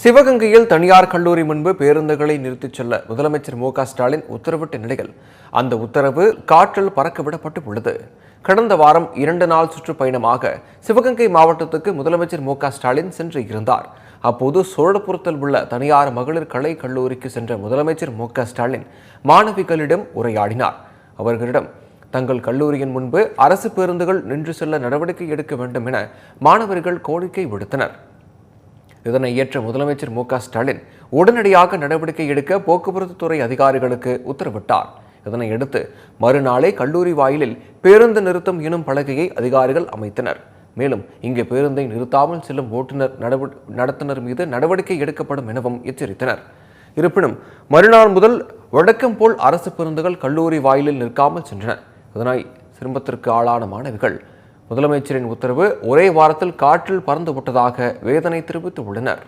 சிவகங்கையில் தனியார் கல்லூரி முன்பு பேருந்துகளை நிறுத்திச் செல்ல முதலமைச்சர் மு ஸ்டாலின் உத்தரவிட்ட நிலையில் அந்த உத்தரவு காற்றில் பறக்கவிடப்பட்டு உள்ளது கடந்த வாரம் இரண்டு நாள் சுற்றுப்பயணமாக சிவகங்கை மாவட்டத்துக்கு முதலமைச்சர் மு ஸ்டாலின் சென்று இருந்தார். அப்போது சோழபுரத்தில் உள்ள தனியார் மகளிர் கலை கல்லூரிக்கு சென்ற முதலமைச்சர் மு ஸ்டாலின் மாணவிகளிடம் உரையாடினார். அவர்களிடம் தங்கள் கல்லூரியின் முன்பு அரசு பேருந்துகள் நின்று செல்ல நடவடிக்கை எடுக்க வேண்டும் என மாணவர்கள் கோரிக்கை விடுத்தனர். இதனை ஏற்ற முதலமைச்சர் மு க ஸ்டாலின் உடனடியாக நடவடிக்கை எடுக்க போக்குவரத்து துறை அதிகாரிகளுக்கு உத்தரவிட்டார். இதனையடுத்து மறுநாளே கல்லூரி வாயிலில் பேருந்து நிறுத்தம் எனும் பலகையை அதிகாரிகள் அமைத்தனர். மேலும் இங்கு பேருந்தை நிறுத்தாமல் செல்லும் ஓட்டுநர் நடவ- நடத்துனர் மீது நடவடிக்கை எடுக்கப்படும் எனவும் எச்சரித்தனர். இருப்பினும் மறுநாள் முதல் வழக்கம் போல் அரசு பேருந்துகள் கல்லூரி வாயிலில் நிற்காமல் சென்றன. இதனால் சிரமத்திற்கு ஆளான மாணவிகள் முதலமைச்சரின் உத்தரவு ஒரே வாரத்தில் காற்றில் பறந்துவிட்டதாக வேதனை தெரிவித்துள்ளனர்.